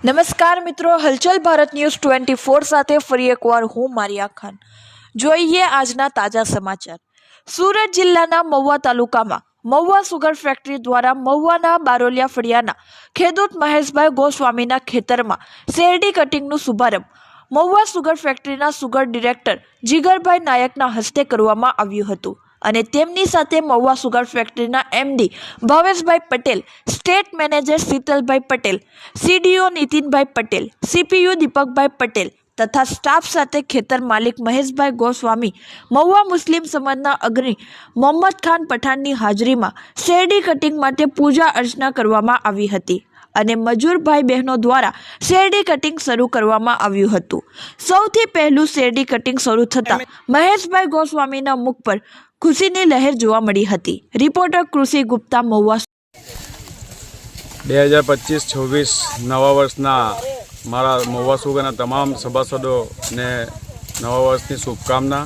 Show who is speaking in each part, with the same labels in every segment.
Speaker 1: નમસ્કાર મિત્રો, હલચલ ભારત ન્યૂઝ ટ્વેન્ટી ફોર સાથે ફરી એકવાર હું મારિયા ખાન. જોઈએ આજના તાજા સમાચાર. સુરત જિલ્લાના મહુવા તાલુકામાં મહુવા સુગર ફેક્ટરી દ્વારા મહુવાના બારોલિયા ફળિયાના ખેડૂત મહેશભાઈ ગોસ્વામીના ખેતરમાં શેરડી કટિંગનું શુભારંભ મહુવા સુગર ફેક્ટરીના સુગર ડિરેક્ટર જીગરભાઈ નાયકના હસ્તે કરવામાં આવ્યું હતું. અને તેમની સાથે મહુવા સુગર ફેક્ટરીના MD Bhaveshbhai Patel, state manager Shitalbhai Patel, CDO Nitinbhai Patel, CPU Deepakbhai Patel તથા સ્ટાફ સાથે ખેતર માલિક મહેશભાઈ ગોસ્વામી, મહુવા મુસ્લિમ સમાજના અગ્રણી મોહમ્મદ ખાન પઠાણની હાજરીમાં શેરડી કટિંગ માટે પૂજા અર્ચના કરવામાં આવી હતી. અને મજૂર ભાઈ બહેનો દ્વારા શેરડી કટિંગ શરૂ કરવામાં આવ્યું હતું. સૌથી પહેલું શેરડી કટિંગ શરૂ થતાં મહેશભાઈ ગોસ્વામીના મુખ પર ખુશીની લહેર જોવા મળી હતી. રિપોર્ટર કૃષિ ગુપ્તા, મહુવા
Speaker 2: બે હજાર પચીસ છવ્વીસ નવા વર્ષના મારા મહુવા સુગરના તમામ સભાસદોને નવા વર્ષની શુભકામના.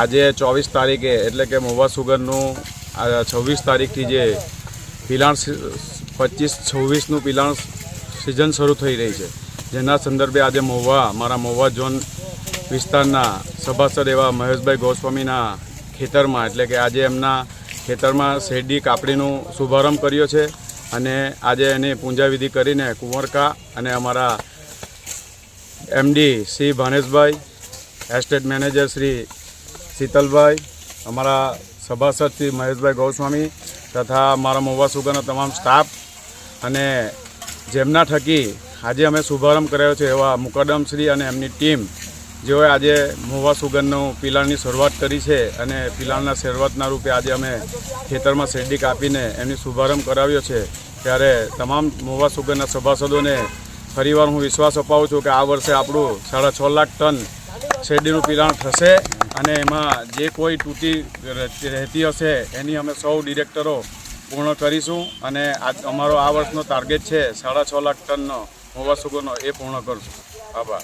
Speaker 2: આજે ચોવીસ તારીખે એટલે કે મહુવા સુગરનું છવ્વીસ તારીખથી જે પિલાણ પચીસ, છવ્વીસનું પિલાણ સિઝન શરૂ થઈ રહી છે. જેના સંદર્ભે આજે મહુવા, મારા મહુવા ઝોન વિસ્તારના સભાસદ એવા મહેશભાઈ ગોસ્વામીના ખેતરમાં, એટલે કે આજે એમના ખેતરમાં શેરડી કાપડીનું શુભારંભ કર્યો છે અને આજે એની પૂંજાવિધિ કરીને કુંવરકા અને અમારા MD Shri Bhaneshbhai estate manager Shri Shitalbhai, અમારા સભાસદ શ્રી મહેશભાઈ ગૌસ્વામી તથા મારા મહુવા સુગરનો તમામ સ્ટાફ અને જેમના થકી આજે અમે શુભારંભ કર્યો છે એવા મુકદ્દમશ્રી અને એમની ટીમ, જેઓએ આજે મોવા સુગંધનું પિલાણની શરૂઆત કરી છે અને પિલાણના શરૂઆતના રૂપે આજે અમે ખેતરમાં શેરડી કાપીને એમની શુભારંભ કરાવ્યો છે. ત્યારે તમામ મોવા સુગંધના સભાસદોને ફરીવાર હું વિશ્વાસ અપાવું છું કે આ વર્ષે આપણું સાડા છ લાખ ટન શેરડીનું પિલાણ થશે અને એમાં જે કોઈ તૂટી રહેતી હશે એની અમે સૌ ડિરેક્ટરો પૂર્ણ કરીશું અને અમારો આ વર્ષનો ટાર્ગેટ છે સાડા છ લાખ ટનનો મહુવા સુગરનો, એ પૂર્ણ કરશું. આભાર.